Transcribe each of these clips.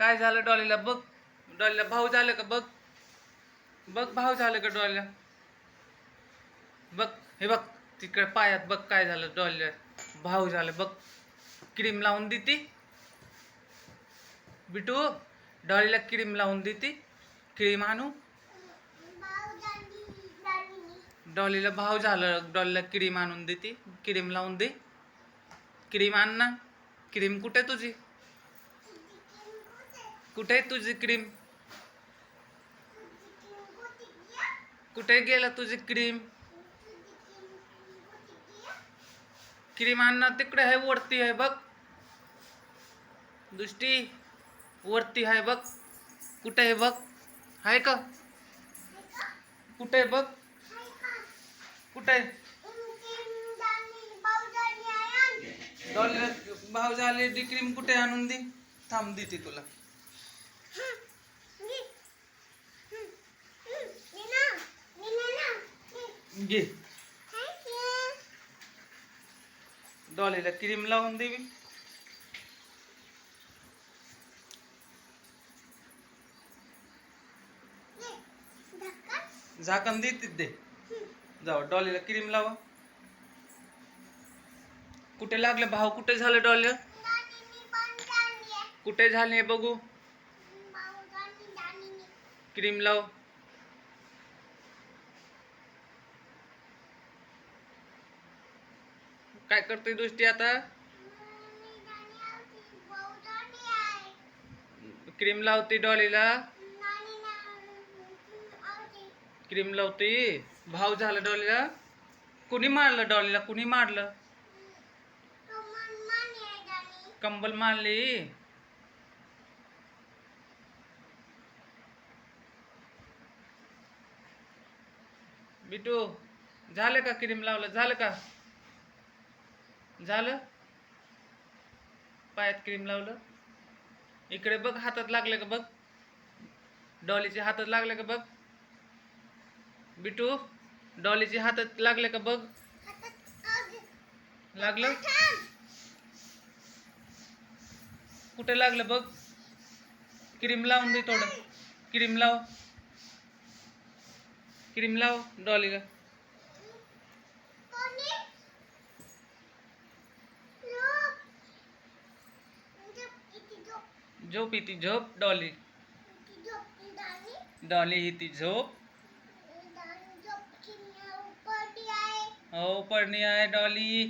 काय झालं डॉलीला? बघ. डॉलीला भाऊ झालं का? बघ. बघ भाऊ झालं का डॉलीला? बघ. हे बघ. तिकडे पायात बघ काय झालं डॉलीला. भाऊ झालं. बघ. क्रीम लावून देती. बिटू डॉलीला क्रीम लावून देती. क्रीम आणू. डॉलीला भाव झालं. डॉलीला क्रीम आणून देते. क्रीम लावून दे. क्रीम आण ना. क्रीम कुठे तुझी? कुठे आहे तुझी क्रीम? कुठे गेला तुझी क्रीम? क्रीम आण ना तिकडे आहे वरती आहे बघ. दृष्टी वरती आहे बघ. कुठे आहे बघ. आहे का? कुठे आहे बघ. कुठे भाव झाले डी क्रीम कुठे आणून दे? थांब देते तुला. घे. डॉलीला क्रीम लावून देवी झाकण देते दे. जाऊ डॉलीला क्रीम लावा. कुठे लागलं भाव कुठे झालं डॉली? कुठे झाले बघू. क्रीम लाव. काय करते दृष्टी आता? क्रीम लावते डॉलीला. क्रीम लावते. भाव झाला डॉलीला. कुणी मारलं डॉलीला? कुणी मारलं? कंबल मारली. बिटू झालं का क्रीम लावलं? झालं का? झालं? पायात क्रीम लावलं? इकडे बघ हातात लागलं का बघ? डॉलीच्या हातात लागलं का बघ? बिटू डॉलीच्या हातात लागलं का बघ? लागलं? कुठे लागलं बघ? क्रीम लावून दे थोडं. क्रीम लाव. क्रीम लाव डॉलीला झोप येते झोप डॉली। डॉली। ही ती झोप। हो पडणी आहे डॉली।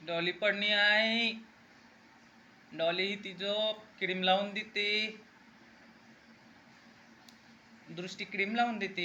डॉली पडणी आहे डॉली ही ती झोप क्रीम लावून देते। दृष्टी क्रीम लावून देते